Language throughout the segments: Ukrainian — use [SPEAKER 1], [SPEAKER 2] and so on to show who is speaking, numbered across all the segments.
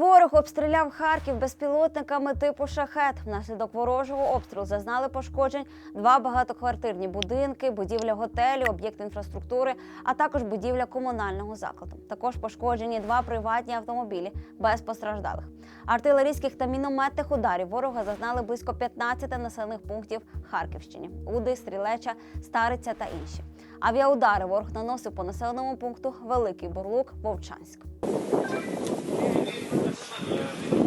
[SPEAKER 1] Ворог обстріляв Харків безпілотниками типу шахет. Внаслідок ворожого обстрілу зазнали пошкоджень два багатоквартирні будинки, будівля готелю, об'єкт інфраструктури, а також будівля комунального закладу. Також пошкоджені два приватні автомобілі без постраждалих. Артилерійських та мінометних ударів ворога зазнали близько 15 населених пунктів Харківщині: Уди, Стрілеча, Стариця та інші. Авіаудари ворог наносив по населеному пункту Великий Бурлук, Вовчанськ. Amém.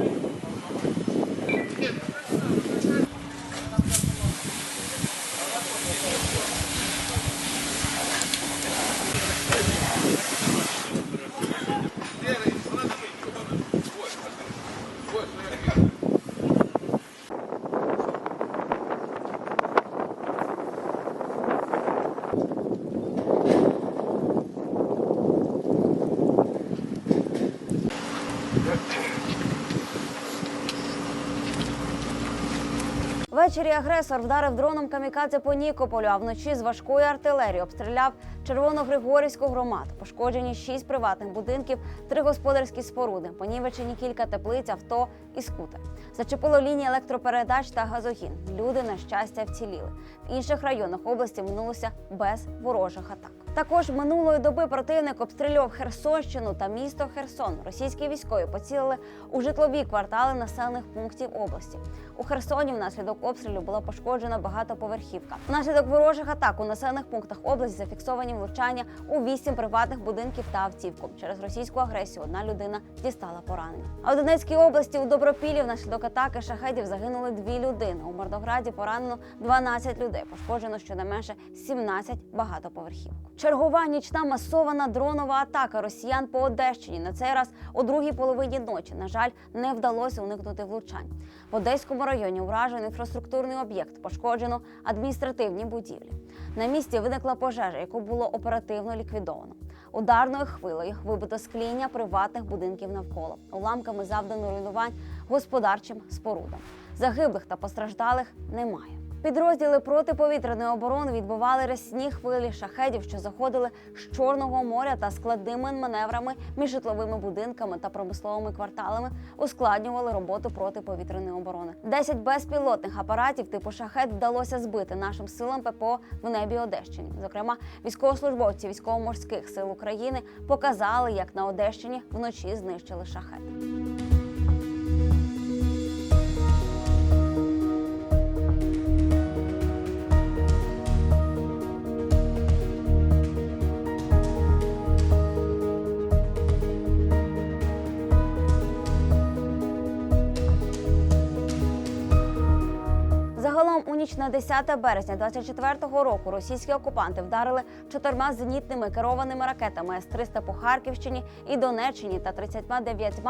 [SPEAKER 1] Ввечері агресор вдарив дроном камікадзе по Нікополю, а вночі з важкої артилерії обстріляв Червоногригорівську громаду. Пошкоджені шість приватних будинків, три господарські споруди, понівечені кілька теплиць, авто і скутер. Зачепило лінії електропередач та газогін. Люди, на щастя, вціліли. В інших районах області минулося без ворожих атак. Також минулої доби противник обстрілював Херсонщину та місто Херсон. Російські військові поцілили у житлові квартали населених пунктів області. У Херсоні внаслідок обстрілу була пошкоджена багатоповерхівка. Внаслідок ворожих атак у населених пунктах області зафіксовані влучання у вісім приватних будинків та автівку. Через російську агресію одна людина дістала поранення. А у Донецькій області у Добропіллі внаслідок атаки шахедів загинули дві людини. У Мордограді поранено 12 людей. Пошкоджено щонайменше 17 багатоповерхівок. Чергова нічна масована дронова атака росіян по Одещині. На цей раз у другій половині ночі. На жаль, не вдалося уникнути влучань. В Одеському районі уражено інфраструктурний об'єкт, пошкоджено адміністративні будівлі. На місці виникла пожежа, яку було оперативно ліквідовано. Ударною хвилею вибито скління приватних будинків навколо. Уламками завдано руйнувань господарчим спорудам. Загиблих та постраждалих немає. Підрозділи протиповітряної оборони відбивали рясні хвилі шахедів, що заходили з Чорного моря та складними маневрами між житловими будинками та промисловими кварталами ускладнювали роботу протиповітряної оборони. Десять безпілотних апаратів типу шахет вдалося збити нашим силам ППО в небі Одещині. Зокрема, військовослужбовці військово-морських сил України показали, як на Одещині вночі знищили шахет. Ніч на 10 березня 24-го року російські окупанти вдарили чотирма зенітними керованими ракетами С-300 по Харківщині і Донеччині та 39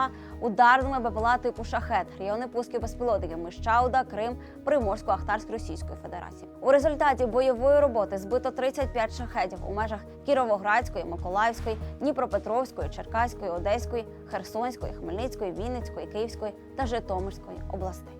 [SPEAKER 1] ударними БПЛА типу шахет, райони пусків безпілотників Мищауда, Крим, Приморсько-Ахтарськ Російської Федерації. У результаті бойової роботи збито 35 шахетів у межах Кіровоградської, Миколаївської, Дніпропетровської, Черкаської, Одеської, Херсонської, Хмельницької, Вінницької, Київської та Житомирської областей.